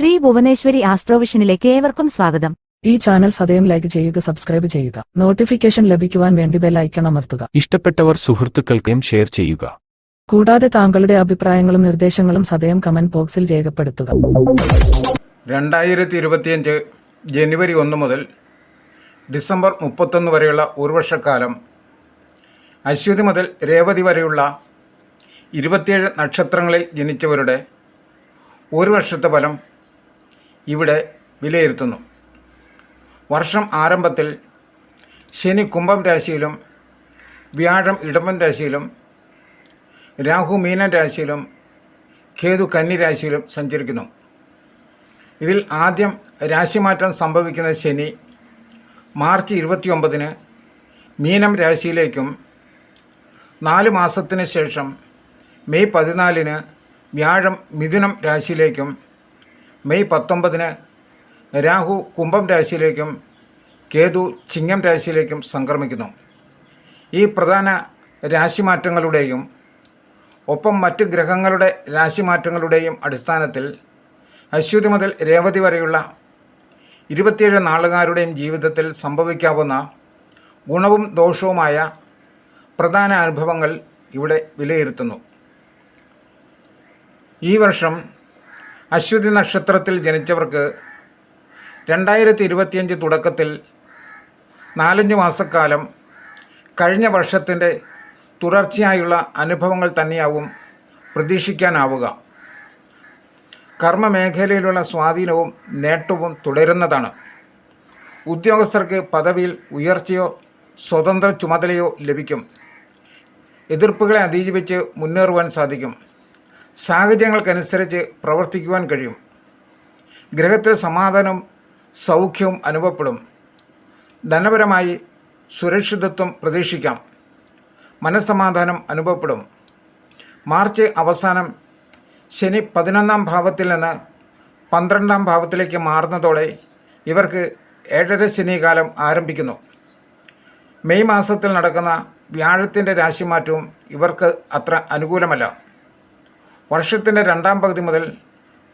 ശ്രീ ഭുവനേശ്വരി ആസ്ട്രോവിഷനിലേക്ക് ഏവർക്കും സ്വാഗതം. ഈ ചാനൽ സദയം ലൈക്ക് ചെയ്യുക സബ്സ്ക്രൈബ് ചെയ്യുക. നോട്ടിഫിക്കേഷൻ ലഭിക്കുവാൻ വേണ്ടി ബെൽ ഐക്കൺ അമർത്തുക. ഇഷ്ടപ്പെട്ടവർ സുഹൃത്തുക്കൾക്കും ഷെയർ ചെയ്യുക. കൂടാതെ താങ്കളുടെ അഭിപ്രായങ്ങളും നിർദ്ദേശങ്ങളും സദയം കമന്റ് ബോക്സിൽ രേഖപ്പെടുത്തുക. രണ്ടായിരത്തി ഇരുപത്തിയഞ്ച് ജനുവരി ഒന്ന് മുതൽ ഡിസംബർ മുപ്പത്തൊന്ന് വരെയുള്ള ഒരു വർഷക്കാലം അശ്വതി മുതൽ രേവതി വരെയുള്ള ഇരുപത്തിയേഴ് നക്ഷത്രങ്ങളിൽ ജനിച്ചവരുടെ ഒരു വർഷത്തെ ഫലം ഇവിടെ വിലയിരുത്തുന്നു. വർഷം ആരംഭത്തിൽ ശനി കുംഭം രാശിയിലും വ്യാഴം ഇടമ്പൻ രാശിയിലും രാഹു മീനൻ രാശിയിലും കേതു കന്നി രാശിയിലും സഞ്ചരിക്കുന്നു. ഇതിൽ ആദ്യം രാശിമാറ്റം സംഭവിക്കുന്ന ശനി മാർച്ച് ഇരുപത്തിയൊമ്പതിന് മീനം രാശിയിലേക്കും നാല് മാസത്തിന് ശേഷം മെയ് പതിനാലിന് വ്യാഴം മിഥുനം രാശിയിലേക്കും മെയ് പത്തൊമ്പതിന് രാഹു കുംഭം രാശിയിലേക്കും കേതു ചിങ്ങം രാശിയിലേക്കും സംക്രമിക്കുന്നു. ഈ പ്രധാന രാശിമാറ്റങ്ങളുടെയും ഒപ്പം മറ്റ് ഗ്രഹങ്ങളുടെ രാശിമാറ്റങ്ങളുടെയും അടിസ്ഥാനത്തിൽ അശ്വതി മുതൽ രേവതി വരെയുള്ള ഇരുപത്തിയേഴ് നാളുകാരുടെയും ജീവിതത്തിൽ സംഭവിക്കാവുന്ന ഗുണവും ദോഷവുമായ പ്രധാന അനുഭവങ്ങൾ ഇവിടെ വിലയിരുത്തുന്നു. ഈ വർഷം അശ്വതി നക്ഷത്രത്തിൽ ജനിച്ചവർക്ക് രണ്ടായിരത്തി ഇരുപത്തിയഞ്ച് തുടക്കത്തിൽ നാലഞ്ച് മാസക്കാലം കഴിഞ്ഞ വർഷത്തിന്റെ തുടർച്ചയായുള്ള അനുഭവങ്ങൾ തന്നെയാവും പ്രതീക്ഷിക്കാനാവുക. കർമ്മമേഖലയിലുള്ള സ്വാധീനവും നേട്ടവും തുടരുന്നതാണ്. ഉദ്യോഗസ്ഥർക്ക് പദവിയിൽ ഉയർച്ചയോ സ്വതന്ത്ര ചുമതലയോ ലഭിക്കും. എതിർപ്പുകളെ അതിജീവിച്ച് മുന്നേറുവാൻ സാധിക്കും. സാഹചര്യങ്ങൾക്കനുസരിച്ച് പ്രവർത്തിക്കുവാൻ കഴിയും. ഗ്രഹത്തിൽ സമാധാനവും സൗഖ്യവും അനുഭവപ്പെടും. ധനപരമായി സുരക്ഷിതത്വം പ്രതീക്ഷിക്കാം. മനസ്സമാധാനം അനുഭവപ്പെടും. മാർച്ച് അവസാനം ശനി പതിനൊന്നാം ഭാവത്തിൽ നിന്ന് പന്ത്രണ്ടാം ഭാവത്തിലേക്ക് മാറുന്നതോടെ ഇവർക്ക് ഏഴര ശനികാലം ആരംഭിക്കുന്നു. മെയ് മാസത്തിൽ നടക്കുന്ന വ്യാഴത്തിന്റെ രാശിമാറ്റവും ഇവർക്ക് അത്ര അനുകൂലമല്ല. വർഷത്തിന്റെ രണ്ടാം പകുതി മുതൽ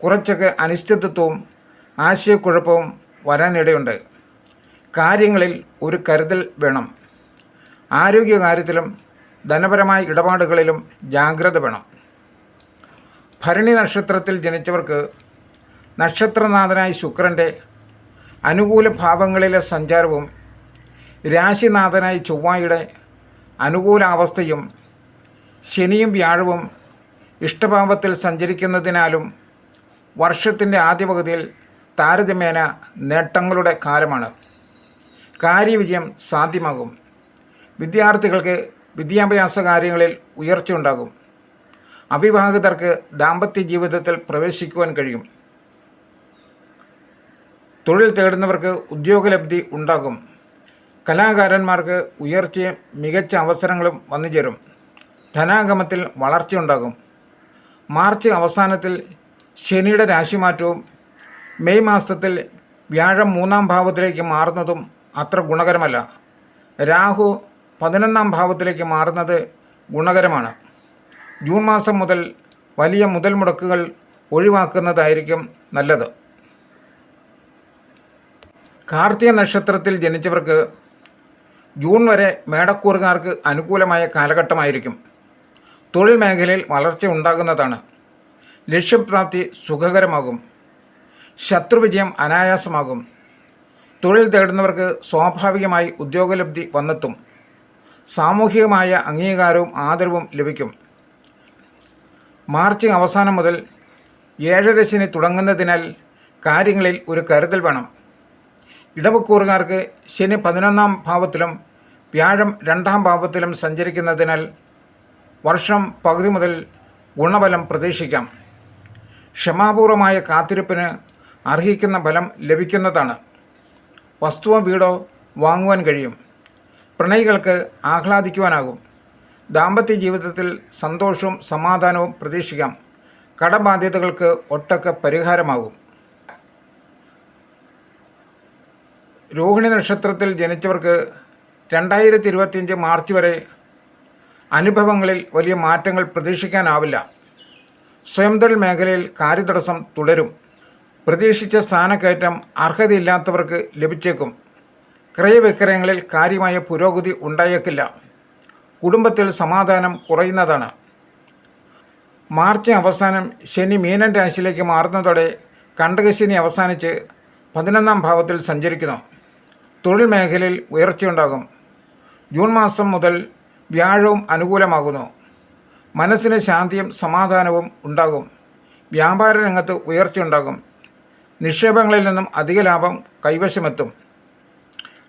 കുറച്ചൊക്കെ അനിശ്ചിതത്വവും ആശയക്കുഴപ്പവും വരാനിടയുണ്ട്. കാര്യങ്ങളിൽ ഒരു കരുതൽ വേണം. ആരോഗ്യകാര്യത്തിലും ധനപരമായ ഇടപാടുകളിലും ജാഗ്രത വേണം. ഭരണി നക്ഷത്രത്തിൽ ജനിച്ചവർക്ക് നക്ഷത്രനാഥനായ ശുക്രന്റെ അനുകൂല ഭാവങ്ങളിലെ സഞ്ചാരവും രാശിനാഥനായ ചൊവ്വായുടെ അനുകൂലാവസ്ഥയും ശനിയും വ്യാഴവും ഇഷ്ടഭാവത്തിൽ സഞ്ചരിക്കുന്നതിനാലും വർഷത്തിന്റെ ആദ്യ പകുതിയിൽ താരതമ്യേന നേട്ടങ്ങളുടെ കാലമാണ്. കാര്യവിജയം സാധ്യമാകും. വിദ്യാർത്ഥികൾക്ക് വിദ്യാഭ്യാസ കാര്യങ്ങളിൽ ഉയർച്ച ഉയർച്ചയുണ്ടാകും അവിവാഹിതർക്ക് ദാമ്പത്യ ജീവിതത്തിൽ പ്രവേശിക്കുവാൻ കഴിയും. തൊഴിൽ തേടുന്നവർക്ക് ഉദ്യോഗലബ്ധി ഉണ്ടാകും. കലാകാരന്മാർക്ക് ഉയർച്ചയും മികച്ച അവസരങ്ങളും വന്നുചേരും. ധനാഗമത്തിൽ വളർച്ചയുണ്ടാകും മാർച്ച് അവസാനത്തിൽ ശനിയുടെ രാശിമാറ്റവും മെയ് മാസത്തിൽ വ്യാഴം മൂന്നാം ഭാവത്തിലേക്ക് മാറുന്നതും അത്ര ഗുണകരമല്ല. രാഹു പതിനൊന്നാം ഭാവത്തിലേക്ക് മാറുന്നത് ഗുണകരമാണ്. ജൂൺ മാസം മുതൽ വലിയ മുതൽ മുടക്കുകൾ ഒഴിവാക്കുന്നതായിരിക്കും നല്ലത്. കാർത്തിക നക്ഷത്രത്തിൽ ജനിച്ചവർക്ക് ജൂൺ വരെ മേടക്കൂറുകാർക്ക് അനുകൂലമായ കാലഘട്ടമായിരിക്കും. തൊഴിൽ മേഖലയിൽ വളർച്ച ഉണ്ടാകുന്നതാണ് ലക്ഷ്യപ്രാപ്തി സുഖകരമാകും. ശത്രുവിജയം അനായാസമാകും. തൊഴിൽ തേടുന്നവർക്ക് സ്വാഭാവികമായി ഉദ്യോഗലബ്ധി വന്നെത്തും. സാമൂഹികമായ അംഗീകാരവും ആദരവും ലഭിക്കും. മാർച്ച് അവസാനം മുതൽ ഏഴരശിന് ശനി തുടങ്ങുന്നതിനാൽ കാര്യങ്ങളിൽ ഒരു കരുതൽ വേണം. ഇടവക്കൂറുകാർക്ക് ശനി പതിനൊന്നാം ഭാവത്തിലും വ്യാഴം രണ്ടാം ഭാവത്തിലും സഞ്ചരിക്കുന്നതിനാൽ വർഷം പകുതി മുതൽ ഗുണബലം പ്രതീക്ഷിക്കാം. ക്ഷമാപൂർവമായ കാത്തിരിപ്പിന് അർഹിക്കുന്ന ഫലം ലഭിക്കുന്നതാണ്. വസ്തുവോ വീടോ വാങ്ങുവാൻ കഴിയും. പ്രണയികൾക്ക് ആഹ്ലാദിക്കുവാനാകും. ദാമ്പത്യ ജീവിതത്തിൽ സന്തോഷവും സമാധാനവും പ്രതീക്ഷിക്കാം. കടബാധ്യതകൾക്ക് ഒട്ടൊക്കെ പരിഹാരമാകും. രോഹിണി നക്ഷത്രത്തിൽ ജനിച്ചവർക്ക് രണ്ടായിരത്തി ഇരുപത്തിയഞ്ച് മാർച്ച് വരെ അനുഭവങ്ങളിൽ വലിയ മാറ്റങ്ങൾ പ്രതീക്ഷിക്കാനാവില്ല. സ്വയം തൊഴിൽ മേഖലയിൽ കാര്യതടസ്സം തുടരും. പ്രതീക്ഷിച്ച സ്ഥാനക്കയറ്റം അർഹതയില്ലാത്തവർക്ക് ലഭിച്ചേക്കും. ക്രയവിക്രയങ്ങളിൽ കാര്യമായ പുരോഗതി ഉണ്ടായേക്കില്ല. കുടുംബത്തിൽ സമാധാനം കുറയുന്നതാണ്. മാർച്ച് അവസാനം ശനി മീനൻ രാശിയിലേക്ക് മാറുന്നതോടെ കണ്ടകശനി അവസാനിച്ച് പതിനൊന്നാം ഭാവത്തിൽ സഞ്ചരിക്കുന്നു. തൊഴിൽ മേഖലയിൽ ഉയർച്ചയുണ്ടാകും. ജൂൺ മാസം മുതൽ വ്യാഴവും അനുകൂലമാകുന്നു. മനസ്സിന് ശാന്തിയും സമാധാനവും ഉണ്ടാകും. വ്യാപാര രംഗത്ത് ഉയർച്ചയുണ്ടാകും നിക്ഷേപങ്ങളിൽ നിന്നും അധിക ലാഭം കൈവശമെത്തും.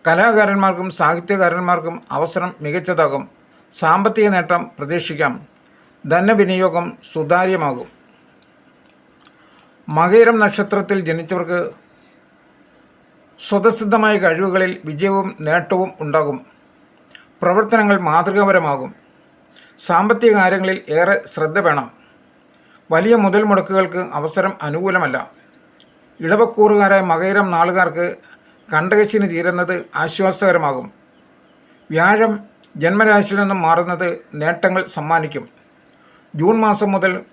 കലാകാരന്മാർക്കും സാഹിത്യകാരന്മാർക്കും അവസരം മികച്ചതാകും. സാമ്പത്തിക നേട്ടം പ്രതീക്ഷിക്കാം. ധനവിനിയോഗം സുതാര്യമാകും. മകയിരം നക്ഷത്രത്തിൽ ജനിച്ചവർക്ക് സ്വതസിദ്ധമായ കഴിവുകളിൽ വിജയവും നേട്ടവും ഉണ്ടാകും. പ്രവർത്തനങ്ങൾ മാതൃകാപരമാകും. സാമ്പത്തിക കാര്യങ്ങളിൽ ഏറെ ശ്രദ്ധ വേണം. വലിയ മുതൽ മുടക്കുകൾക്ക് അവസരം അനുകൂലമല്ല. ഇടവക്കൂറുകാരായ മകയിരം നാളുകാർക്ക് കണ്ടകശിന് തീരുന്നത് ആശ്വാസകരമാകും. വ്യാഴം ജന്മരാശിയിൽ നിന്നും മാറുന്നത് നേട്ടങ്ങൾ സമ്മാനിക്കും. ജൂൺ മാസം മുതൽ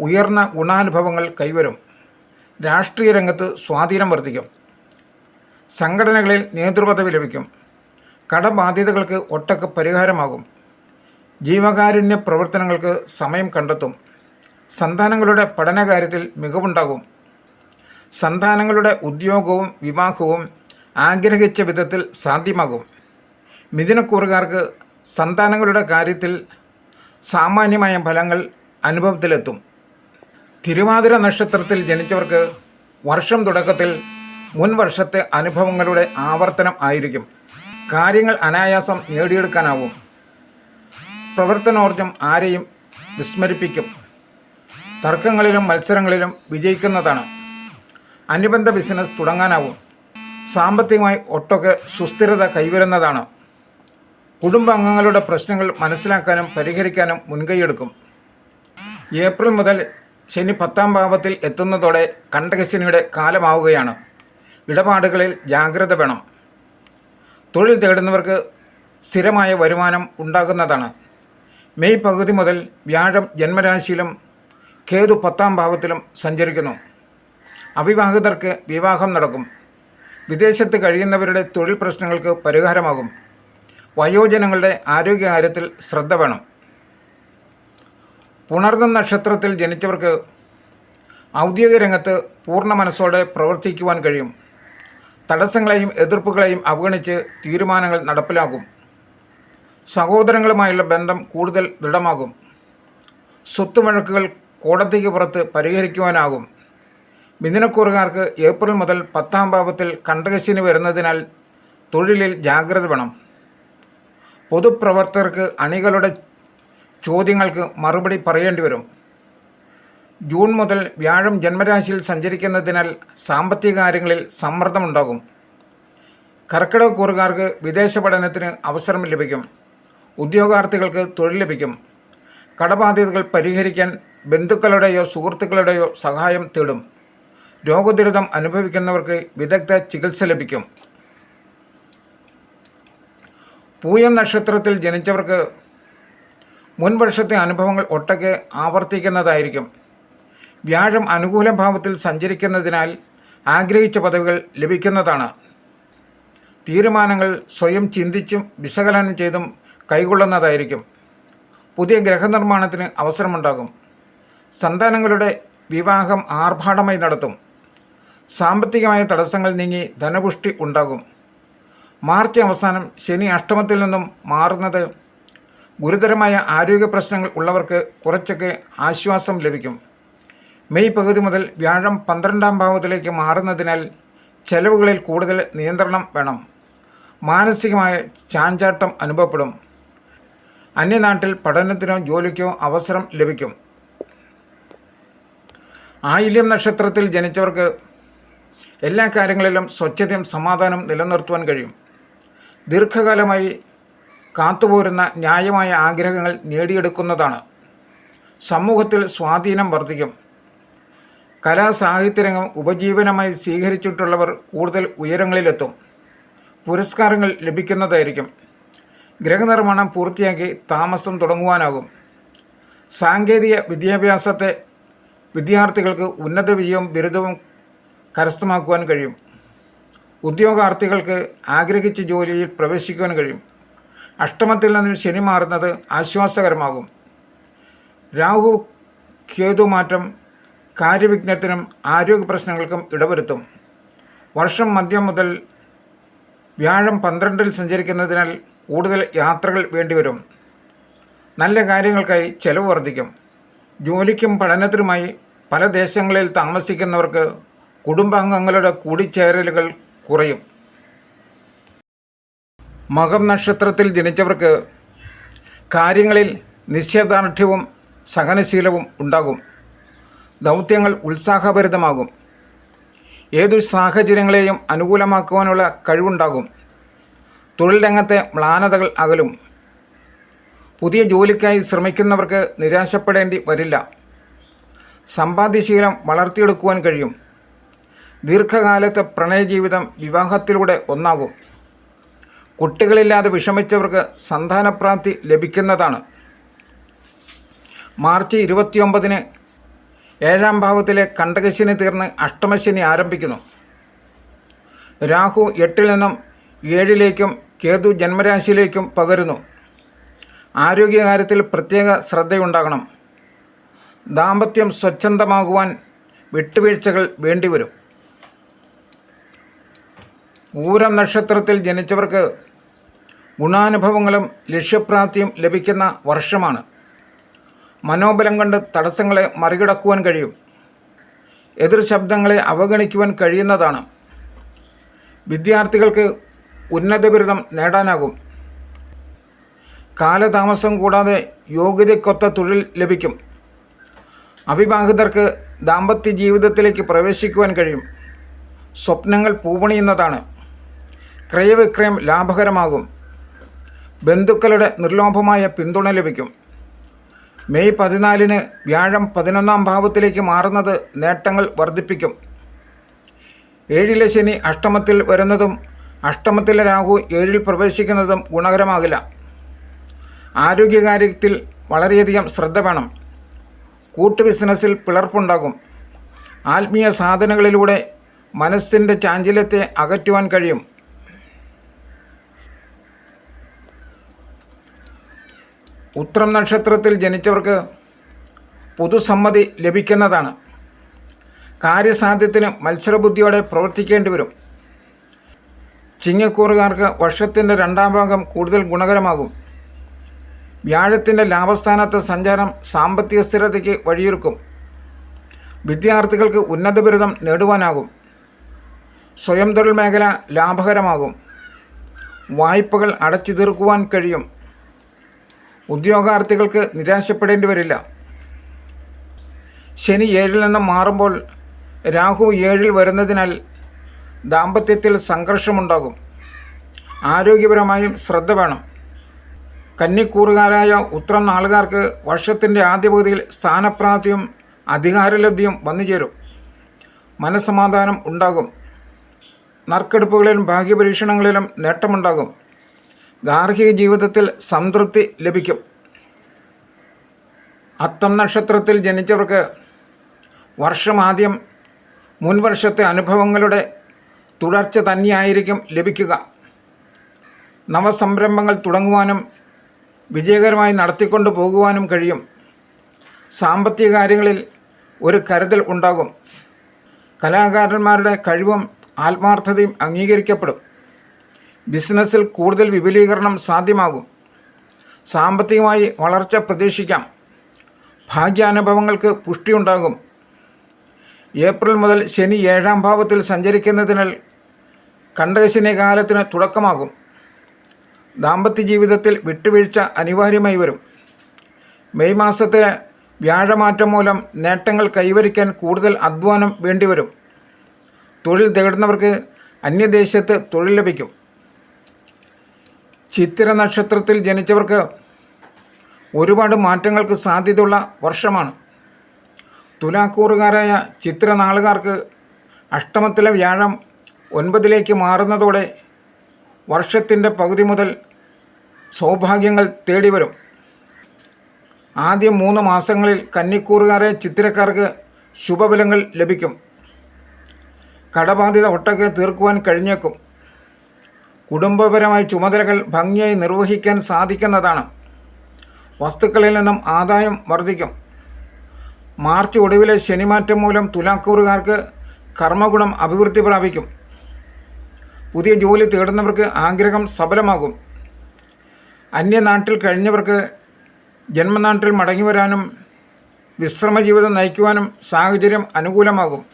ഉയർന്ന ഗുണാനുഭവങ്ങൾ കൈവരും. രാഷ്ട്രീയ രംഗത്ത് സ്വാധീനം വർദ്ധിക്കും. സംഘടനകളിൽ നേതൃപദവി ലഭിക്കും. കടബാധ്യതകൾക്ക് ഒട്ടൊക്കെ പരിഹാരമാകും. ജീവകാരുണ്യ പ്രവർത്തനങ്ങൾക്ക് സമയം കണ്ടെത്തും. സന്താനങ്ങളുടെ പഠനകാര്യത്തിൽ മികവുണ്ടാകും. സന്താനങ്ങളുടെ ഉദ്യോഗവും വിവാഹവും ആഗ്രഹിച്ച വിധത്തിൽ സാധ്യമാകും. മിഥുനക്കൂറുകാർക്ക് സന്താനങ്ങളുടെ കാര്യത്തിൽ സാമാന്യമായ ഫലങ്ങൾ അനുഭവത്തിലെത്തും. തിരുവാതിര നക്ഷത്രത്തിൽ ജനിച്ചവർക്ക് വർഷം തുടക്കത്തിൽ മുൻ വർഷത്തെ അനുഭവങ്ങളുടെ ആവർത്തനം ആയിരിക്കും. കാര്യങ്ങൾ അനായാസം നേടിയെടുക്കാനാവും. പ്രവർത്തനോർജം ആരെയും വിസ്മരിപ്പിക്കും. തർക്കങ്ങളിലും മത്സരങ്ങളിലും വിജയിക്കുന്നതാണ്. അനുബന്ധ ബിസിനസ് തുടങ്ങാനാവും. സാമ്പത്തികമായി ഒട്ടൊക്കെ സുസ്ഥിരത കൈവരുന്നതാണ്. കുടുംബാംഗങ്ങളുടെ പ്രശ്നങ്ങൾ മനസ്സിലാക്കാനും പരിഹരിക്കാനും മുൻകൈയെടുക്കും. ഏപ്രിൽ മുതൽ ശനി പത്താം ഭാവത്തിൽ എത്തുന്നതോടെ കണ്ടകശനിയുടെ കാലമാവുകയാണ്. ഇടപാടുകളിൽ ജാഗ്രത വേണം. തൊഴിൽ തേടുന്നവർക്ക് സ്ഥിരമായ വരുമാനം ഉണ്ടാകുന്നതാണ്. മെയ് പകുതി മുതൽ വ്യാഴം ജന്മരാശിയിലും കേതു പത്താം ഭാവത്തിലും സഞ്ചരിക്കുന്നു. അവിവാഹിതർക്ക് വിവാഹം നടക്കും. വിദേശത്ത് കഴിയുന്നവരുടെ തൊഴിൽ പ്രശ്നങ്ങൾക്ക് പരിഹാരമാകും. വയോജനങ്ങളുടെ ആരോഗ്യകാര്യത്തിൽ ശ്രദ്ധ വേണം. പുണർന്ന നക്ഷത്രത്തിൽ ജനിച്ചവർക്ക് ഔദ്യോഗിക രംഗത്ത് പൂർണ മനസ്സോടെ പ്രവർത്തിക്കുവാൻ കഴിയും. തടസ്സങ്ങളെയും എതിർപ്പുകളെയും അവഗണിച്ച് തീരുമാനങ്ങൾ നടപ്പിലാകും സഹോദരങ്ങളുമായുള്ള ബന്ധം കൂടുതൽ ദൃഢമാകും. സ്വത്ത് വഴക്കുകൾ കോടതിക്ക് പുറത്ത് പരിഹരിക്കുവാനാകും. മിഥുനക്കൂറുകാർക്ക് ഏപ്രിൽ മുതൽ പത്താം ഭാവത്തിൽ കണ്ടകശിന് വരുന്നതിനാൽ തൊഴിലിൽ ജാഗ്രത വേണം. പൊതുപ്രവർത്തകർക്ക് അണികളുടെ ചോദ്യങ്ങൾക്ക് മറുപടി പറയേണ്ടി വരും. ജൂൺ മുതൽ വ്യാഴം ജന്മരാശിയിൽ സഞ്ചരിക്കുന്നതിനാൽ സാമ്പത്തിക കാര്യങ്ങളിൽ സമ്മർദ്ദമുണ്ടാകും. കർക്കിടക കൂറുകാർക്ക് വിദേശ പഠനത്തിന് അവസരം ലഭിക്കും. ഉദ്യോഗാർത്ഥികൾക്ക് തൊഴിൽ ലഭിക്കും. കടബാധ്യതകൾ പരിഹരിക്കാൻ ബന്ധുക്കളുടെയോ സുഹൃത്തുക്കളുടെയോ സഹായം തേടും. രോഗദുരിതം അനുഭവിക്കുന്നവർക്ക് വിദഗ്ധ ചികിത്സ ലഭിക്കും. പൂയം നക്ഷത്രത്തിൽ ജനിച്ചവർക്ക് മുൻവർഷത്തെ അനുഭവങ്ങൾ ഒട്ടൊക്കെ ആവർത്തിക്കുന്നതായിരിക്കും. വ്യാഴം അനുകൂല ഭാവത്തിൽ സഞ്ചരിക്കുന്നതിനാൽ ആഗ്രഹിച്ച പദവികൾ ലഭിക്കുന്നതാണ്. തീരുമാനങ്ങൾ സ്വയം ചിന്തിച്ചും വിശകലനം ചെയ്തും കൈകൊള്ളുന്നതായിരിക്കും. പുതിയ ഗ്രഹനിർമ്മാണത്തിന് അവസരമുണ്ടാകും. സന്താനങ്ങളുടെ വിവാഹം ആർഭാടമായി നടത്തും. സാമ്പത്തികമായ തടസ്സങ്ങൾ നീങ്ങി ധനപുഷ്ടി ഉണ്ടാകും. മാർച്ച് അവസാനം ശനി അഷ്ടമത്തിൽ നിന്നും മാറുന്നത് ഗുരുതരമായ ആരോഗ്യ പ്രശ്നങ്ങൾ ഉള്ളവർക്ക് കുറച്ചൊക്കെ ആശ്വാസം ലഭിക്കും. മെയ് പകുതി മുതൽ വ്യാഴം പന്ത്രണ്ടാം ഭാവത്തിലേക്ക് മാറുന്നതിനാൽ ചെലവുകളിൽ കൂടുതൽ നിയന്ത്രണം വേണം. മാനസികമായ ചാഞ്ചാട്ടം അനുഭവപ്പെടും. അന്യനാട്ടിൽ പഠനത്തിനോ ജോലിക്കോ അവസരം ലഭിക്കും. ആയില്യം നക്ഷത്രത്തിൽ ജനിച്ചവർക്ക് എല്ലാ കാര്യങ്ങളിലും സ്വച്ഛതയും സമാധാനം നിലനിർത്തുവാൻ കഴിയും. ദീർഘകാലമായി കാത്തുപോരുന്ന ന്യായമായ ആഗ്രഹങ്ങൾ നേടിയെടുക്കുന്നതാണ്. സമൂഹത്തിൽ സ്വാധീനം വർദ്ധിക്കും. കലാ സാഹിത്യരംഗം ഉപജീവനമായി സ്വീകരിച്ചിട്ടുള്ളവർ കൂടുതൽ ഉയരങ്ങളിലെത്തും. പുരസ്കാരങ്ങൾ ലഭിക്കുന്നതായിരിക്കും. ഗ്രഹനിർമ്മാണം പൂർത്തിയാക്കി താമസം തുടങ്ങുവാനാകും. സാങ്കേതിക വിദ്യാഭ്യാസത്തെ വിദ്യാർത്ഥികൾക്ക് ഉന്നത വിജയവും ബിരുദവും കരസ്ഥമാക്കുവാൻ കഴിയും. ഉദ്യോഗാർത്ഥികൾക്ക് ആഗ്രഹിച്ച ജോലിയിൽ പ്രവേശിക്കുവാൻ കഴിയും. അഷ്ടമത്തിൽ നിന്നും ശനി മാറുന്നത് ആശ്വാസകരമാകും. രാഹു കേതു മാറ്റം കാര്യവിഘ്നത്തിനും ആരോഗ്യ പ്രശ്നങ്ങൾക്കും ഇടവരുത്തും. വർഷം മധ്യം മുതൽ വ്യാഴം പന്ത്രണ്ടിൽ സഞ്ചരിക്കുന്നതിനാൽ കൂടുതൽ യാത്രകൾ വേണ്ടിവരും. നല്ല കാര്യങ്ങൾക്കായി ചെലവ് വർദ്ധിക്കും. ജോലിക്കും പഠനത്തിനുമായി പല ദേശങ്ങളിൽ താമസിക്കുന്നവർക്ക് കുടുംബാംഗങ്ങളുടെ കൂടിച്ചേരലുകൾ കുറയും. മകം നക്ഷത്രത്തിൽ ജനിച്ചവർക്ക് കാര്യങ്ങളിൽ നിശ്ചയദാർഢ്യവും സഹനശീലവും ഉണ്ടാകും. ദൗത്യങ്ങൾ ഉത്സാഹഭരിതമാകും. ഏതു സാഹചര്യങ്ങളെയും അനുകൂലമാക്കുവാനുള്ള കഴിവുണ്ടാകും. തൊഴിൽ രംഗത്തെ മ്ലാനതകൾ അകലും. പുതിയ ജോലിക്കായി ശ്രമിക്കുന്നവർക്ക് നിരാശപ്പെടേണ്ടി വരില്ല. സമ്പാദ്യശീലം വളർത്തിയെടുക്കുവാൻ കഴിയും. ദീർഘകാലത്തെ പ്രണയജീവിതം വിവാഹത്തിലൂടെ ഒന്നാകും. കുട്ടികളില്ലാതെ വിഷമിച്ചവർക്ക് സന്താനപ്രാപ്തി ലഭിക്കുന്നതാണ്. മാർച്ച് ഇരുപത്തിയൊമ്പതിന് ഏഴാം ഭാവത്തിലെ കണ്ടകശനി തീർന്ന് അഷ്ടമശനി ആരംഭിക്കുന്നു. രാഹു എട്ടിൽ നിന്നും ഏഴിലേക്കും കേതു ജന്മരാശിയിലേക്കും പകരുന്നു. ആരോഗ്യകാര്യത്തിൽ പ്രത്യേക ശ്രദ്ധയുണ്ടാകണം. ദാമ്പത്യം സ്വച്ഛന്തമാകുവാൻ വിട്ടുവീഴ്ചകൾ വേണ്ടിവരും. പൂരം നക്ഷത്രത്തിൽ ജനിച്ചവർക്ക് ഗുണാനുഭവങ്ങളും ലക്ഷ്യപ്രാപ്തിയും ലഭിക്കുന്ന വർഷമാണ്. മനോബലം കൊണ്ട് തടസ്സങ്ങളെ മറികടക്കുവാൻ കഴിയും. എതിർ ശബ്ദങ്ങളെ അവഗണിക്കുവാൻ കഴിയുന്നതാണ്. വിദ്യാർത്ഥികൾക്ക് ഉന്നത ബിരുദം നേടാനാകും. കാലതാമസം കൂടാതെ യോഗ്യതയ്ക്കൊത്ത തൊഴിൽ ലഭിക്കും. അവിവാഹിതർക്ക് ദാമ്പത്യ ജീവിതത്തിലേക്ക് പ്രവേശിക്കുവാൻ കഴിയും. സ്വപ്നങ്ങൾ പൂവണിയുന്നതാണ്. ക്രയവിക്രയം ലാഭകരമാകും. ബന്ധുക്കളുടെ നിർലോഭമായ പിന്തുണ ലഭിക്കും. മെയ് പതിനാലിന് വ്യാഴം പതിനൊന്നാം ഭാവത്തിലേക്ക് മാറുന്നത് നേട്ടങ്ങൾ വർദ്ധിപ്പിക്കും. ഏഴിലെ ശനി അഷ്ടമത്തിൽ വരുന്നതും അഷ്ടമത്തിലെ രാഹു ഏഴിൽ പ്രവേശിക്കുന്നതും ഗുണകരമാകില്ല. ആരോഗ്യകാര്യത്തിൽ വളരെയധികം ശ്രദ്ധ വേണം. കൂട്ടു ബിസിനസ്സിൽ പിളർപ്പുണ്ടാകും. ആത്മീയ സാധനങ്ങളിലൂടെ മനസ്സിന്റെ ചാഞ്ചല്യത്തെ അകറ്റുവാൻ കഴിയും. ഉത്രം നക്ഷത്രത്തിൽ ജനിച്ചവർക്ക് പൊതുസമ്മതി ലഭിക്കുന്നതാണ്. കാര്യസാധ്യത്തിന് മത്സരബുദ്ധിയോടെ പ്രവർത്തിക്കേണ്ടി വരും. ചിങ്ങക്കൂറുകാർക്ക് വർഷത്തിന്റെ രണ്ടാം ഭാഗം കൂടുതൽ ഗുണകരമാകും. വ്യാഴത്തിന്റെ ലാഭസ്ഥാനത്തെ സഞ്ചാരം സാമ്പത്തിക സ്ഥിരതയ്ക്ക് വഴിയൊരുക്കും. വിദ്യാർത്ഥികൾക്ക് ഉന്നത ബിരുദം നേടുവാനാകും. സ്വയം തൊഴിൽ മേഖല ലാഭകരമാകും. വായ്പകൾ അടച്ചു തീർക്കുവാൻ കഴിയും. ഉദ്യോഗാർത്ഥികൾക്ക് നിരാശപ്പെടേണ്ടി വരില്ല. ശനി ഏഴിൽ നിന്ന് മാറുമ്പോൾ രാഹു ഏഴിൽ വരുന്നതിനാൽ ദാമ്പത്യത്തിൽ സംഘർഷമുണ്ടാകും. ആരോഗ്യപരമായും ശ്രദ്ധ വേണം. കന്നിക്കൂറുകാരായ ഉത്രം നാളുകാർക്ക് വർഷത്തിന്റെ ആദ്യ പകുതിയിൽ സ്ഥാനപ്രാപ്തിയും അധികാരലബ്ധിയും വന്നു ചേരും മനസ്സമാധാനം ഉണ്ടാകും. നറുക്കെടുപ്പുകളിലും ഭാഗ്യപരീക്ഷണങ്ങളിലും നേട്ടമുണ്ടാകും. ഗാർഹിക ജീവിതത്തിൽ സംതൃപ്തി ലഭിക്കും. അത്തം നക്ഷത്രത്തിൽ ജനിച്ചവർക്ക് വർഷമാദ്യം മുൻവർഷത്തെ അനുഭവങ്ങളുടെ തുടർച്ച തന്നെയായിരിക്കും ലഭിക്കുക. നവസംരംഭങ്ങൾ തുടങ്ങുവാനും വിജയകരമായി നടത്തിക്കൊണ്ടു പോകുവാനും കഴിയും. സാമ്പത്തിക കാര്യങ്ങളിൽ ഒരു കരുതൽ ഉണ്ടാകും. കലാകാരന്മാരുടെ കഴിവും ആത്മാർത്ഥതയും അംഗീകരിക്കപ്പെടും. ബിസിനസ്സിൽ കൂടുതൽ വിപുലീകരണം സാധ്യമാകും. സാമ്പത്തികമായി വളർച്ച പ്രതീക്ഷിക്കാം. ഭാഗ്യാനുഭവങ്ങൾക്ക് പുഷ്ടിയുണ്ടാകും. ഏപ്രിൽ മുതൽ ശനി ഏഴാം ഭാവത്തിൽ സഞ്ചരിക്കുന്നതിനാൽ കണ്ടകശനി കാലത്തിന് തുടക്കമാകും. ദാമ്പത്യ ജീവിതത്തിൽ വിട്ടുവീഴ്ച അനിവാര്യമായി വരും. മെയ് മാസത്തിലെ വ്യാഴമാറ്റം മൂലം നേട്ടങ്ങൾ കൈവരിക്കാൻ കൂടുതൽ അധ്വാനം വേണ്ടിവരും. തൊഴിൽ തേടുന്നവർക്ക് അന്യദേശത്ത് തൊഴിൽ ലഭിക്കും. ചിത്തിര നക്ഷത്രത്തിൽ ജനിച്ചവർക്ക് ഒരുപാട് മാറ്റങ്ങൾക്ക് സാധ്യതയുള്ള വർഷമാണ്. തുലാക്കൂറുകാരായ ചിത്ര നാളുകാർക്ക് അഷ്ടമത്തിലെ വ്യാഴം ഒൻപതിലേക്ക് മാറുന്നതോടെ വർഷത്തിന്റെ പകുതി മുതൽ സൗഭാഗ്യങ്ങൾ തേടി വരും ആദ്യ മൂന്ന് മാസങ്ങളിൽ കന്നിക്കൂറുകാരെ ചിത്തിരക്കാർക്ക് ശുഭഫലങ്ങൾ ലഭിക്കും. കടബാധിത ഒട്ടൊക്കെ തീർക്കുവാൻ കഴിഞ്ഞേക്കും. കുടുംബപരമായ ചുമതലകൾ ഭംഗിയായി നിർവഹിക്കാൻ സാധിക്കുന്നതാണ്. വസ്തുക്കളിൽ നിന്നും ആദായം വർദ്ധിക്കും. മാർച്ച് ഒടുവിലെ ശനിമാറ്റം മൂലം തുലാക്കൂറുകാർക്ക് കർമ്മഗുണം അഭിവൃദ്ധി പ്രാപിക്കും. പുതിയ ജോലി തേടുന്നവർക്ക് ആഗ്രഹം സഫലമാകും. അന്യനാട്ടിൽ കഴിഞ്ഞവർക്ക് ജന്മനാട്ടിൽ മടങ്ങി വരാനും വിശ്രമ ജീവിതം നയിക്കുവാനും സാഹചര്യം അനുകൂലമാകും.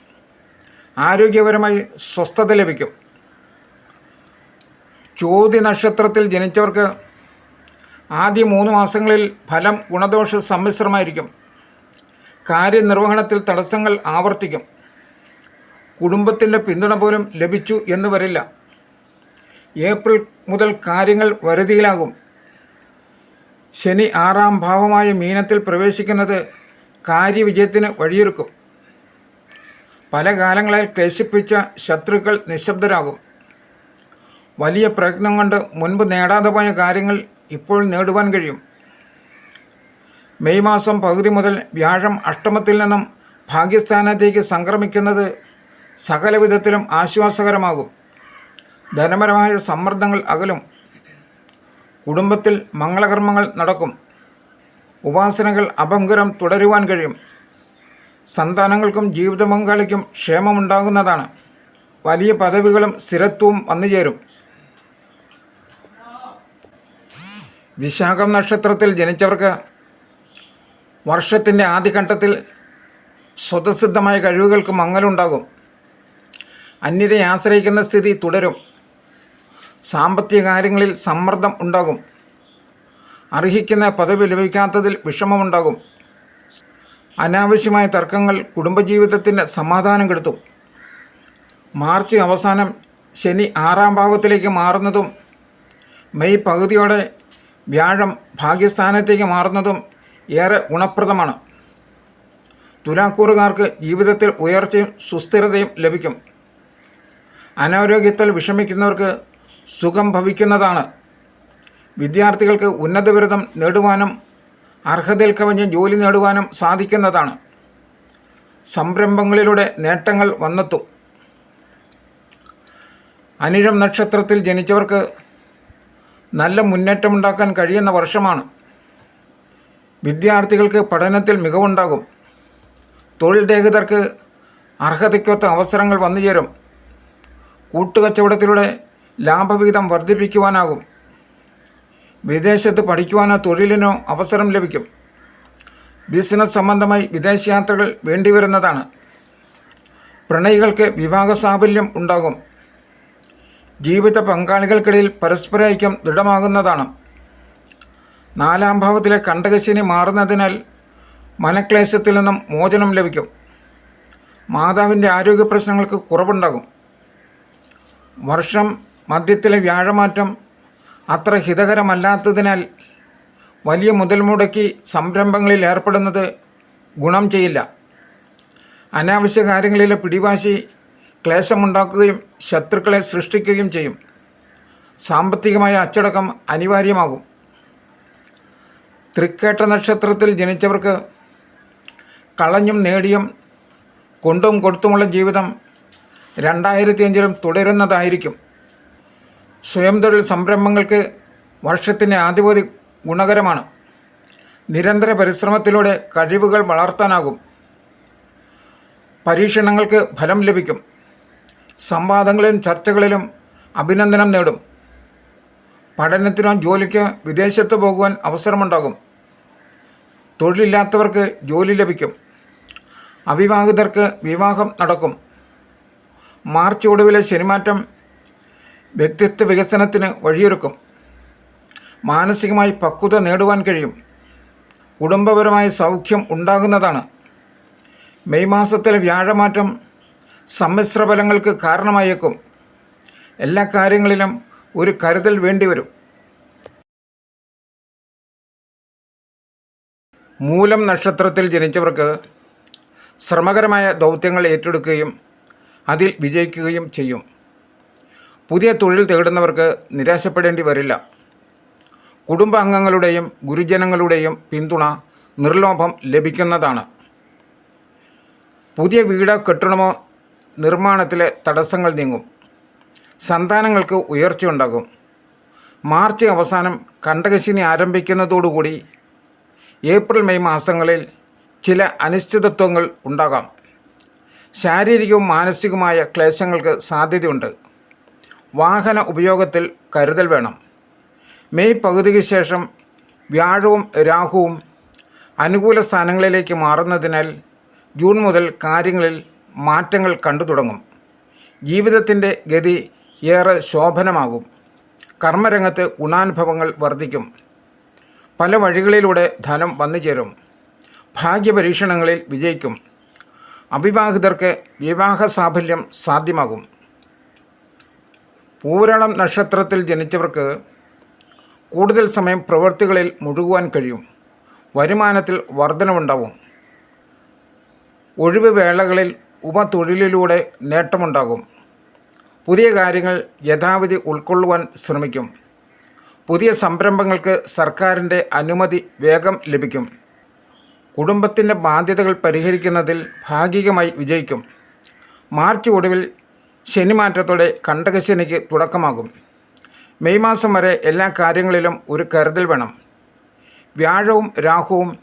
ആരോഗ്യപരമായി സ്വസ്ഥത ലഭിക്കും. ചോദ്യ നക്ഷത്രത്തിൽ ജനിച്ചവർക്ക് ആദ്യ മൂന്ന് മാസങ്ങളിൽ ഫലം ഗുണദോഷ സമ്മിശ്രമായിരിക്കും. കാര്യനിർവഹണത്തിൽ തടസ്സങ്ങൾ ആവർത്തിക്കും. കുടുംബത്തിന്റെ പിന്തുണ പോലും ലഭിച്ചു എന്ന് വരില്ല. ഏപ്രിൽ മുതൽ കാര്യങ്ങൾ വരുതിയിലാകും. ശനി ആറാം ഭാവമായ മീനത്തിൽ പ്രവേശിക്കുന്നത് കാര്യവിജയത്തിന് വഴിയൊരുക്കും. പല കാലങ്ങളായി ക്ലേശിപ്പിച്ച ശത്രുക്കൾ നിശബ്ദരാകും. വലിയ പ്രയത്നം കൊണ്ട് മുൻപ് നേടാതെ പോയ കാര്യങ്ങൾ ഇപ്പോൾ നേടുവാൻ കഴിയും. മെയ് മാസം പകുതി മുതൽ വ്യാഴം അഷ്ടമത്തിൽ നിന്നും ഭാഗ്യസ്ഥാനത്തേക്ക് സംക്രമിക്കുന്നത് സകല വിധത്തിലും ആശ്വാസകരമാകും. ധനപരമായ സമ്മർദ്ദങ്ങൾ അകലും. കുടുംബത്തിൽ മംഗളകർമ്മങ്ങൾ നടക്കും. ഉപാസനകൾ അഭംഗുരം തുടരുവാൻ കഴിയും. സന്താനങ്ങൾക്കും ജീവിത പങ്കാളിക്കും ക്ഷേമമുണ്ടാകുന്നതാണ്. വലിയ പദവികളും സ്ഥിരത്വവും വന്നുചേരും. വിശാഖം നക്ഷത്രത്തിൽ ജനിച്ചവർക്ക് വർഷത്തിന്റെ ആദ്യഘട്ടത്തിൽ സ്വതസിദ്ധമായ കഴിവുകൾക്ക് മങ്ങലുണ്ടാകും. അന്യരെ ആശ്രയിക്കുന്ന സ്ഥിതി തുടരും. സാമ്പത്തിക കാര്യങ്ങളിൽ സമ്മർദ്ദം ഉണ്ടാകും. അർഹിക്കുന്ന പദവി ലഭിക്കാത്തതിൽ വിഷമമുണ്ടാകും. അനാവശ്യമായ തർക്കങ്ങൾ കുടുംബജീവിതത്തിന്റെ സമാധാനം കെടുത്തും. മാർച്ച് അവസാനം ശനി ആറാം ഭാവത്തിലേക്ക് മാറുന്നതും മെയ് പകുതിയോടെ വ്യാഴം ഭാഗ്യസ്ഥാനത്തേക്ക് മാറുന്നതും ഏറെ ഗുണപ്രദമാണ്. തുലാക്കൂറുകാർക്ക് ജീവിതത്തിൽ ഉയർച്ചയും സുസ്ഥിരതയും ലഭിക്കും. അനാരോഗ്യത്തിൽ വിഷമിക്കുന്നവർക്ക് സുഖം ഭവിക്കുന്നതാണ്. വിദ്യാർത്ഥികൾക്ക് ഉന്നത ബിരുദം നേടുവാനും അർഹതയിൽ കവിഞ്ഞ് ജോലി നേടുവാനും സാധിക്കുന്നതാണ്. സംരംഭങ്ങളിലൂടെ നേട്ടങ്ങൾ വന്നെത്തും. അനിഴം നക്ഷത്രത്തിൽ ജനിച്ചവർക്ക് നല്ല മുന്നേറ്റമുണ്ടാക്കാൻ കഴിയുന്ന വർഷമാണ്. വിദ്യാർത്ഥികൾക്ക് പഠനത്തിൽ മികവുണ്ടാകും. തൊഴിൽ രഹിതർക്ക് അർഹതയ്ക്കൊത്ത അവസരങ്ങൾ വന്നു ചേരും. കൂട്ടുകച്ചവടത്തിലൂടെ ലാഭവിഹിതം വർദ്ധിപ്പിക്കുവാനാകും. വിദേശത്ത് പഠിക്കുവാനോ തൊഴിലിനോ അവസരം ലഭിക്കും. ബിസിനസ് സംബന്ധമായി വിദേശയാത്രകൾ വേണ്ടിവരുന്നതാണ്. പ്രണയികൾക്ക് വിവാഹ സാഫല്യം ഉണ്ടാകും. ജീവിത പങ്കാളികൾക്കിടയിൽ പരസ്പര ഐക്യം ദൃഢമാകുന്നതാണ്. നാലാം ഭാവത്തിലെ കണ്ടകശിനി മാറുന്നതിനാൽ മനക്ലേശത്തിൽ നിന്നും മോചനം ലഭിക്കും. മാതാവിന്റെ ആരോഗ്യ പ്രശ്നങ്ങൾക്ക് കുറവുണ്ടാകും. വർഷം മദ്യത്തിലെ വ്യാഴമാറ്റം അത്ര ഹിതകരമല്ലാത്തതിനാൽ വലിയ മുതൽ മുടക്കി സംരംഭങ്ങളിൽ ഏർപ്പെടുന്നത് ഗുണം ചെയ്യില്ല. അനാവശ്യ കാര്യങ്ങളിലെ പിടിവാശി ക്ലേശമുണ്ടാക്കുകയും ശത്രുക്കളെ സൃഷ്ടിക്കുകയും ചെയ്യും. സാമ്പത്തികമായ അച്ചടക്കം അനിവാര്യമാകും. തൃക്കേട്ട നക്ഷത്രത്തിൽ ജനിച്ചവർക്ക് കളഞ്ഞും നേടിയും കൊണ്ടും കൊടുത്തുമുള്ള ജീവിതം രണ്ടായിരത്തി അഞ്ചിലും തുടരുന്നതായിരിക്കും. സ്വയം തൊഴിൽ സംരംഭങ്ങൾക്ക് വർഷത്തിന്റെ ആധിപതി ഗുണകരമാണ്. നിരന്തര പരിശ്രമത്തിലൂടെ കഴിവുകൾ വളർത്താനാകും. പരീക്ഷണങ്ങൾക്ക് ഫലം ലഭിക്കും. സംവാദങ്ങളിലും ചർച്ചകളിലും അഭിനന്ദനം നേടും. പഠനത്തിനോ ജോലിക്കോ വിദേശത്ത് പോകുവാൻ അവസരമുണ്ടാകും. തൊഴിലില്ലാത്തവർക്ക് ജോലി ലഭിക്കും. അവിവാഹിതർക്ക് വിവാഹം നടക്കും. മാർച്ച് ഒടുവിലെ ശനിമാറ്റം വ്യക്തിത്വ വികസനത്തിന് വഴിയൊരുക്കും. മാനസികമായി പക്വത നേടുവാൻ കഴിയും. കുടുംബപരമായ സൗഖ്യം ഉണ്ടാകുന്നതാണ്. മെയ് മാസത്തിലെ വ്യാഴമാറ്റം സമ്മിശ്ര ഫലങ്ങൾക്ക് കാരണമായേക്കും. എല്ലാ കാര്യങ്ങളിലും ഒരു കരുതൽ വേണ്ടിവരും. മൂലം നക്ഷത്രത്തിൽ ജനിച്ചവർക്ക് ശ്രമകരമായ ദൗത്യങ്ങൾ ഏറ്റെടുക്കുകയും അതിൽ വിജയിക്കുകയും ചെയ്യും. പുതിയ തൊഴിൽ തേടുന്നവർക്ക് നിരാശപ്പെടേണ്ടി വരില്ല. കുടുംബാംഗങ്ങളുടെയും ഗുരുജനങ്ങളുടെയും പിന്തുണ നിർലോഭം ലഭിക്കുന്നതാണ്. പുതിയ വീട് കെട്ടണമോ നിർമ്മാണത്തിലെ തടസ്സങ്ങൾ നീങ്ങും. സന്താനങ്ങൾക്ക് ഉയർച്ചയുണ്ടാകും മാർച്ച് അവസാനം കണ്ടകശിനി ആരംഭിക്കുന്നതോടുകൂടി ഏപ്രിൽ മെയ് മാസങ്ങളിൽ ചില അനിശ്ചിതത്വങ്ങൾ ഉണ്ടാകാം. ശാരീരികവും മാനസികവുമായ ക്ലേശങ്ങൾക്ക് സാധ്യതയുണ്ട്. വാഹന ഉപയോഗത്തിൽ കരുതൽ വേണം. മെയ് പകുതിക്ക് ശേഷം വ്യാഴവും രാഹുവും അനുകൂല സ്ഥാനങ്ങളിലേക്ക് മാറുന്നതിനാൽ ജൂൺ മുതൽ കാര്യങ്ങളിൽ മാറ്റങ്ങൾ കണ്ടു തുടങ്ങും. ജീവിതത്തിന്റെ ഗതി ഏറെ ശോഭനമാകും. കർമ്മരംഗത്ത് ഗുണാനുഭവങ്ങൾ വർദ്ധിക്കും. പല വഴികളിലൂടെ ധനം വന്നു ചേരും ഭാഗ്യപരീക്ഷണങ്ങളിൽ വിജയിക്കും. അവിവാഹിതർക്ക് വിവാഹ സാഫല്യം സാധ്യമാകും. പൂരണം നക്ഷത്രത്തിൽ ജനിച്ചവർക്ക് കൂടുതൽ സമയം പ്രവൃത്തികളിൽ മുഴുകുവാൻ കഴിയും. വരുമാനത്തിൽ വർധനവുണ്ടാവും. ഒഴിവ് വേളകളിൽ ഉപതൊഴിലിലൂടെ നേട്ടമുണ്ടാകും. പുതിയ കാര്യങ്ങൾ യഥാവിധി ഉൾക്കൊള്ളുവാൻ ശ്രമിക്കും. പുതിയ സംരംഭങ്ങൾക്ക് സർക്കാരിന്റെ അനുമതി വേഗം ലഭിക്കും. കുടുംബത്തിന്റെ ബാധ്യതകൾ പരിഹരിക്കുന്നതിൽ ഭാഗികമായി വിജയിക്കും. മാർച്ച് ഒടുവിൽ ശനിമാറ്റത്തോടെ കണ്ടകശനിക്ക് തുടക്കമാകും. മെയ് മാസം വരെ എല്ലാ കാര്യങ്ങളിലും ഒരു കരുതൽ വേണം. വ്യാഴവും രാഹുവും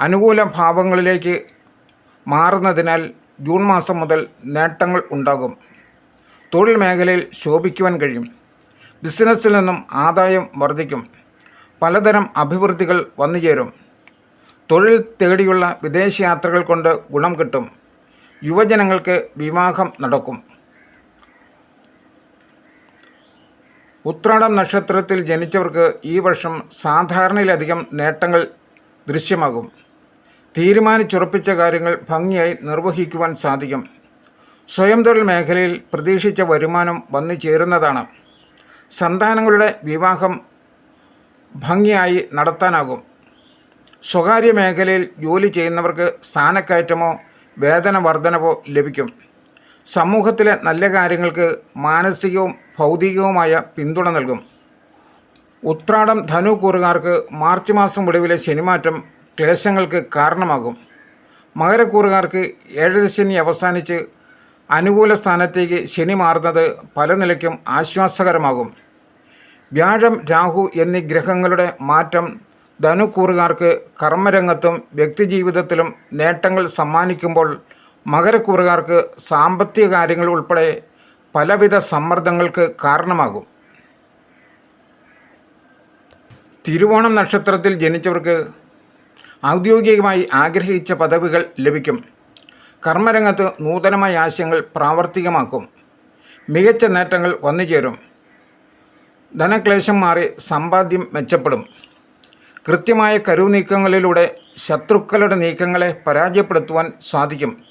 അനുകൂല ഭാവങ്ങളിലേക്ക് മാറുന്നതിനാൽ ജൂൺ മാസം മുതൽ നേട്ടങ്ങൾ ഉണ്ടാകും. തൊഴിൽ മേഖലയിൽ ശോഭിക്കുവാൻ കഴിയും. ബിസിനസ്സിൽ നിന്നും ആദായം വർദ്ധിക്കും. പലതരം അഭിവൃദ്ധികൾ വന്നുചേരും തൊഴിൽ തേടിയുള്ള വിദേശ യാത്രകൾ കൊണ്ട് ഗുണം കിട്ടും. യുവജനങ്ങൾക്ക് വിവാഹം നടക്കും. ഉത്രാടം നക്ഷത്രത്തിൽ ജനിച്ചവർക്ക് ഈ വർഷം സാധാരണയിലധികം നേട്ടങ്ങൾ ദൃശ്യമാകും. തീരുമാനിച്ചുറപ്പിച്ച കാര്യങ്ങൾ ഭംഗിയായി നിർവഹിക്കുവാൻ സാധിക്കും. സ്വയം തൊഴിൽ മേഖലയിൽ പ്രതീക്ഷിച്ച വരുമാനം വന്നു ചേരുന്നതാണ്. സന്താനങ്ങളുടെ വിവാഹം ഭംഗിയായി നടത്താനാകും. സ്വകാര്യ മേഖലയിൽ ജോലി ചെയ്യുന്നവർക്ക് സ്ഥാനക്കയറ്റമോ വേതന വർധനവോ ലഭിക്കും. സമൂഹത്തിലെ നല്ല കാര്യങ്ങൾക്ക് മാനസികവും ഭൗതികവുമായ പിന്തുണ നൽകും. ഉത്രാടം ധനു കൂറുകാർക്ക് മാർച്ച് മാസം ഒടുവിലെ ശനിമാറ്റം ക്ലേശങ്ങൾക്ക് കാരണമാകും. മകരക്കൂറുകാർക്ക് ഏഴരശനി അവസാനിച്ച് അനുകൂല സ്ഥാനത്തേക്ക് ശനി മാറുന്നത് പല നിലയ്ക്കും ആശ്വാസകരമാകും. വ്യാഴം രാഹു എന്നീ ഗ്രഹങ്ങളുടെ മാറ്റം ധനുക്കൂറുകാർക്ക് കർമ്മരംഗത്തും വ്യക്തിജീവിതത്തിലും നേട്ടങ്ങൾ സമ്മാനിക്കുമ്പോൾ മകരക്കൂറുകാർക്ക് സാമ്പത്തിക കാര്യങ്ങൾ ഉൾപ്പെടെ പലവിധ സമ്മർദ്ദങ്ങൾക്ക് കാരണമാകും. തിരുവോണം നക്ഷത്രത്തിൽ ജനിച്ചവർക്ക് ഔദ്യോഗികമായി ആഗ്രഹിച്ച പദവികൾ ലഭിക്കും. കർമ്മരംഗത്ത് നൂതനമായ ആശയങ്ങൾ പ്രാവർത്തികമാക്കും. മികച്ച നേട്ടങ്ങൾ വന്നുചേരും. ധനക്ലേശം മാറി സമ്പാദ്യം മെച്ചപ്പെടും. കൃത്യമായ കരുനീക്കങ്ങളിലൂടെ ശത്രുക്കളുടെ നീക്കങ്ങളെ പരാജയപ്പെടുത്തുവാൻ സാധിക്കും.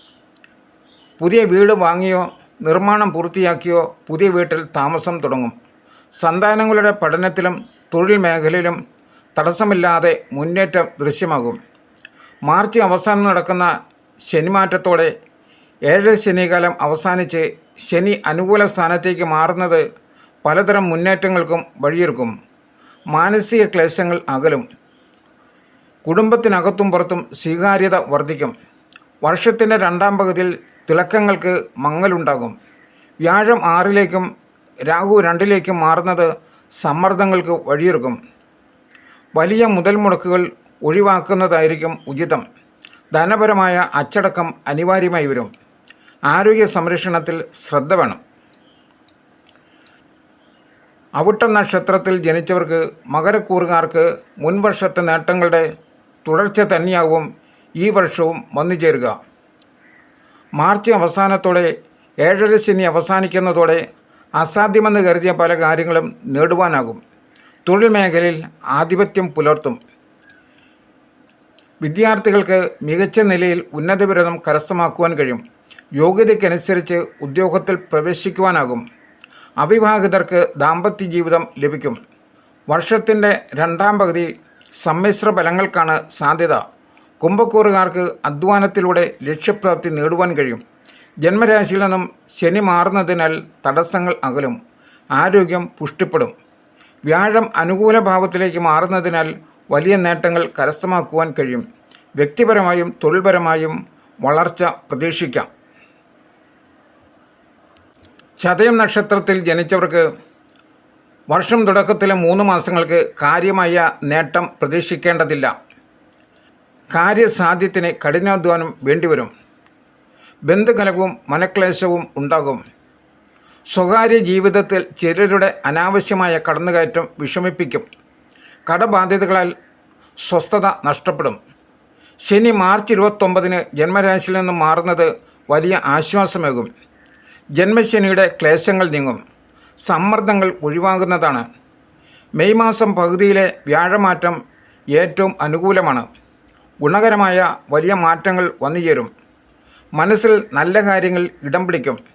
പുതിയ വീട് വാങ്ങിയോ നിർമ്മാണം പൂർത്തിയാക്കിയോ പുതിയ വീട്ടിൽ താമസം തുടങ്ങും. സന്താനങ്ങളുടെ പഠനത്തിലും തൊഴിൽ മേഖലയിലും തടസ്സമില്ലാതെ മുന്നേറ്റം ദൃശ്യമാകും. മാർച്ച് അവസാനം നടക്കുന്ന ശനിമാറ്റത്തോടെ ഏഴര ശനികാലം അവസാനിച്ച് ശനി അനുകൂല സ്ഥാനത്തേക്ക് മാറുന്നത് പലതരം മുന്നേറ്റങ്ങൾക്കും വഴിയൊരുക്കും. മാനസിക ക്ലേശങ്ങൾ അകലും. കുടുംബത്തിനകത്തും പുറത്തും സ്വീകാര്യത വർദ്ധിക്കും. വർഷത്തിന്റെ രണ്ടാം പകുതിയിൽ തിളക്കങ്ങൾക്ക് മങ്ങലുണ്ടാകും. വ്യാഴം ആറിലേക്കും രാഹു രണ്ടിലേക്കും മാറുന്നത് സമ്മർദ്ദങ്ങൾക്ക് വഴിയൊരുക്കും. വലിയ മുതൽ മുടക്കുകൾ ഒഴിവാക്കുന്നതായിരിക്കും ഉചിതം. ധനപരമായ അച്ചടക്കം അനിവാര്യമായി വരും. ആരോഗ്യ സംരക്ഷണത്തിൽ ശ്രദ്ധ വേണം. അവിട്ട നക്ഷത്രത്തിൽ ജനിച്ചവർക്ക് മകരക്കൂറുകാർക്ക് മുൻവർഷത്തെ നേട്ടങ്ങളുടെ തുടർച്ച തന്നെയാവും ഈ വർഷവും വന്നു ചേരുക. മാർച്ച് അവസാനത്തോടെ ഏഴര ശനി അവസാനിക്കുന്നതോടെ അസാധ്യമെന്ന് കരുതിയ പല കാര്യങ്ങളും നേടുവാനാകും. തൊഴിൽ മേഖലയിൽ ആധിപത്യം പുലർത്തും. വിദ്യാർത്ഥികൾക്ക് മികച്ച നിലയിൽ ഉന്നത ബിരുദം കരസ്ഥമാക്കുവാൻ കഴിയും. യോഗ്യതയ്ക്കനുസരിച്ച് ഉദ്യോഗത്തിൽ പ്രവേശിക്കുവാനാകും. അവിവാഹിതർക്ക് ദാമ്പത്യ ജീവിതം ലഭിക്കും. വർഷത്തിന്റെ രണ്ടാം പകുതി സമ്മിശ്ര ഫലങ്ങൾക്കാണ് സാധ്യത. കുംഭക്കൂറുകാർക്ക് അധ്വാനത്തിലൂടെ ലക്ഷ്യപ്രാപ്തി നേടുവാൻ കഴിയും. ജന്മരാശിയിൽ നിന്നും ശനി മാറുന്നതിനാൽ തടസ്സങ്ങൾ അകലും. ആരോഗ്യം പുഷ്ടിപ്പെടും. വ്യാഴം അനുകൂല ഭാവത്തിലേക്ക് മാറുന്നതിനാൽ വലിയ നേട്ടങ്ങൾ കരസ്ഥമാക്കുവാൻ കഴിയും. വ്യക്തിപരമായും തൊഴിൽപരമായും വളർച്ച പ്രതീക്ഷിക്കാം. ചതയം നക്ഷത്രത്തിൽ ജനിച്ചവർക്ക് വർഷം തുടക്കത്തിലെ മൂന്ന് മാസങ്ങൾക്ക് കാര്യമായ നേട്ടം പ്രതീക്ഷിക്കേണ്ടതില്ല. കാര്യസാധ്യത്തിന് കഠിനാധ്വാനം വേണ്ടിവരും. ബന്ധുകലകവും മനക്ലേശവും ഉണ്ടാകും. സ്വകാര്യ ജീവിതത്തിൽ ചിലരുടെ അനാവശ്യമായ കടന്നുകയറ്റം വിഷമിപ്പിക്കും. കടബാധ്യതകളാൽ സ്വസ്ഥത നഷ്ടപ്പെടും. ശനി മാർച്ച് ഇരുപത്തൊമ്പതിന് ജന്മരാശിയിൽ നിന്നും മാറുന്നത് വലിയ ആശ്വാസമേകും. ജന്മശനിയുടെ ക്ലേശങ്ങൾ നീങ്ങും. സമ്മർദ്ദങ്ങൾ ഒഴിവാകുന്നതാണ്. മെയ് മാസം പകുതിയിലെ വ്യാഴമാറ്റം ഏറ്റവും അനുകൂലമാണ്. ഗുണകരമായ വലിയ മാറ്റങ്ങൾ വന്നുചേരും. മനസ്സിൽ നല്ല കാര്യങ്ങൾ ഇടം പിടിക്കും.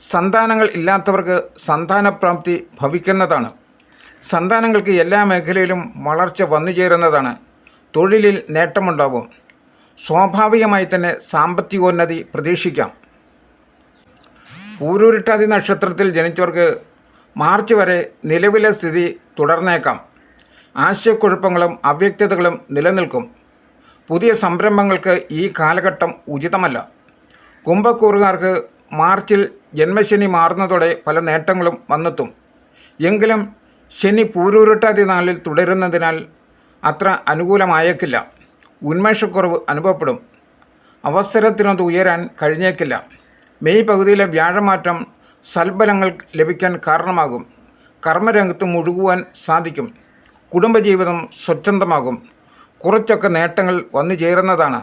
സന്താനങ്ങൾ ഇല്ലാത്തവർക്ക് സന്താനപ്രാപ്തി ഭവിക്കുന്നതാണ്. സന്താനങ്ങൾക്ക് എല്ലാ മേഖലയിലും വളർച്ച വന്നു ചേരുന്നതാണ്. തൊഴിലിൽ നേട്ടമുണ്ടാവും. സ്വാഭാവികമായി തന്നെ സാമ്പത്തികോന്നതി പ്രതീക്ഷിക്കാം. പൂരൂരിട്ടാതി നക്ഷത്രത്തിൽ ജനിച്ചവർക്ക് മാർച്ച് വരെ നിലവിലെ സ്ഥിതി തുടർന്നേക്കാം. ആശയക്കുഴപ്പങ്ങളും അവ്യക്തതകളും നിലനിൽക്കും. പുതിയ സംരംഭങ്ങൾക്ക് ഈ കാലഘട്ടം ഉചിതമല്ല. കുംഭക്കൂറുകാർക്ക് മാർച്ചിൽ ജന്മശനി മാറുന്നതോടെ പല നേട്ടങ്ങളും വന്നെത്തും. എങ്കിലും ശനി പൂരൂരുട്ടാതി നാളിൽ തുടരുന്നതിനാൽ അത്ര അനുകൂലമായേക്കില്ല. ഉന്മേഷക്കുറവ് അനുഭവപ്പെടും. അവസരത്തിനത് ഉയരാൻ കഴിഞ്ഞേക്കില്ല. മെയ് പകുതിയിലെ വ്യാഴമാറ്റം സൽബലങ്ങൾ ലഭിക്കാൻ കാരണമാകും. കർമ്മരംഗത്ത് മുഴുകുവാൻ സാധിക്കും. കുടുംബജീവിതം സ്വച്ഛന്തമാകും. കുറച്ചൊക്കെ നേട്ടങ്ങൾ വന്നു ചേരുന്നതാണ്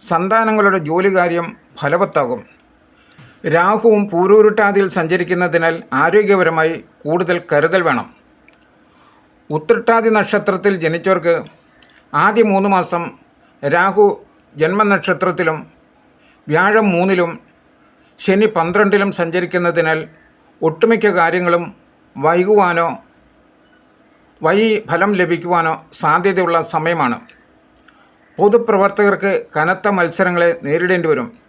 സന്താനങ്ങളുടെ ജോലികാര്യം ഫലവത്താകും. രാഹുവും പൂരൂരുട്ടാതിയിൽ സഞ്ചരിക്കുന്നതിനാൽ ആരോഗ്യപരമായി കൂടുതൽ കരുതൽ വേണം. ഉത്രട്ടാതി നക്ഷത്രത്തിൽ ജനിച്ചവർക്ക് ആദ്യ മൂന്ന് മാസം രാഹു ജന്മനക്ഷത്രത്തിലും വ്യാഴം മൂന്നിലും ശനി പന്ത്രണ്ടിലും സഞ്ചരിക്കുന്നതിനാൽ ഒട്ടുമിക്ക കാര്യങ്ങളും വൈകുവാനോ വൈ ഫലം ലഭിക്കുവാനോ സാധ്യതയുള്ള സമയമാണ്. പൊതുപ്രവർത്തകർക്ക് കനത്ത മത്സരങ്ങളെ നേരിടേണ്ടി വരും.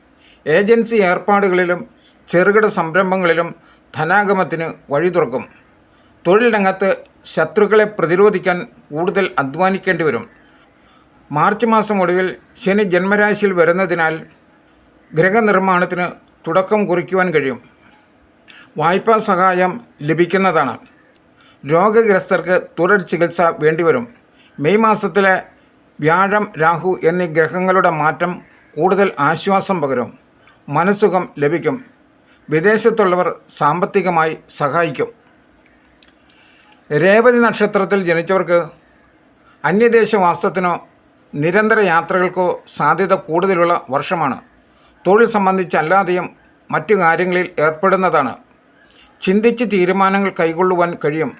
ഏജൻസി ഏർപ്പാടുകളിലും ചെറുകിട സംരംഭങ്ങളിലും ധനാഗമത്തിന് വഴി തുറക്കും. തൊഴിൽ ശത്രുക്കളെ പ്രതിരോധിക്കാൻ കൂടുതൽ അധ്വാനിക്കേണ്ടി വരും. മാർച്ച് മാസം ഒടുവിൽ ശനി ജന്മരാശിയിൽ വരുന്നതിനാൽ ഗ്രഹനിർമ്മാണത്തിന് തുടക്കം കുറിക്കുവാൻ കഴിയും. വായ്പാ സഹായം ലഭിക്കുന്നതാണ്. രോഗഗ്രസ്തർക്ക് തുടർ ചികിത്സ വേണ്ടിവരും മെയ് മാസത്തിലെ വ്യാഴം രാഹു എന്നീ ഗ്രഹങ്ങളുടെ മാറ്റം കൂടുതൽ ആശ്വാസം പകരും. മനസ്സുഖം ലഭിക്കും. വിദേശത്തുള്ളവർ സാമ്പത്തികമായി സഹായിക്കും. രേവതി നക്ഷത്രത്തിൽ ജനിച്ചവർക്ക് അന്യദേശവാസത്തിനോ നിരന്തര യാത്രകൾക്കോ സാധ്യത കൂടുതലുള്ള വർഷമാണ്. തൊഴിൽ സംബന്ധിച്ചല്ലാതെയും മറ്റു കാര്യങ്ങളിൽ ഏർപ്പെടുന്നതാണ്. ചിന്തിച്ച് തീരുമാനങ്ങൾ കൈക്കൊള്ളുവാൻ കഴിയും.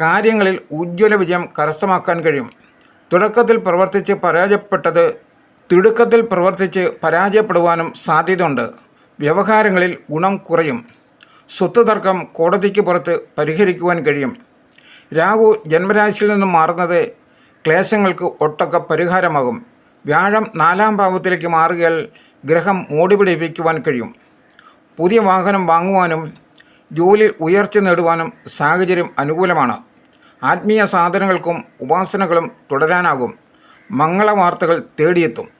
കാര്യങ്ങളിൽ ഉജ്ജ്വല വിജയം കരസ്ഥമാക്കാൻ കഴിയും. തുടക്കത്തിൽ പ്രവർത്തിച്ച് പരാജയപ്പെട്ടത് തിടുക്കത്തിൽ പ്രവർത്തിച്ച് പരാജയപ്പെടുവാനും സാധ്യതയുണ്ട്. വ്യവഹാരങ്ങളിൽ ഗുണം കുറയും. സ്വത്ത് തർക്കം കോടതിക്ക് പുറത്ത് പരിഹരിക്കുവാൻ കഴിയും. രാഹു ജന്മരാശിയിൽ നിന്നും മാറുന്നത് ക്ലേശങ്ങൾക്ക് ഒട്ടൊക്കെ പരിഹാരമാകും. വ്യാഴം നാലാം ഭാവത്തിലേക്ക് മാറുകയാൽ ഗ്രഹം മോടിപിടിപ്പിക്കുവാൻ കഴിയും. പുതിയ വാഹനം വാങ്ങുവാനും ജോലി ഉയർച്ച നേടുവാനും സാഹചര്യം അനുകൂലമാണ്. ആത്മീയ സാധനങ്ങൾക്കും ഉപാസനകളും തുടരാനാകും. മംഗളവാർത്തകൾ തേടിയെത്തും.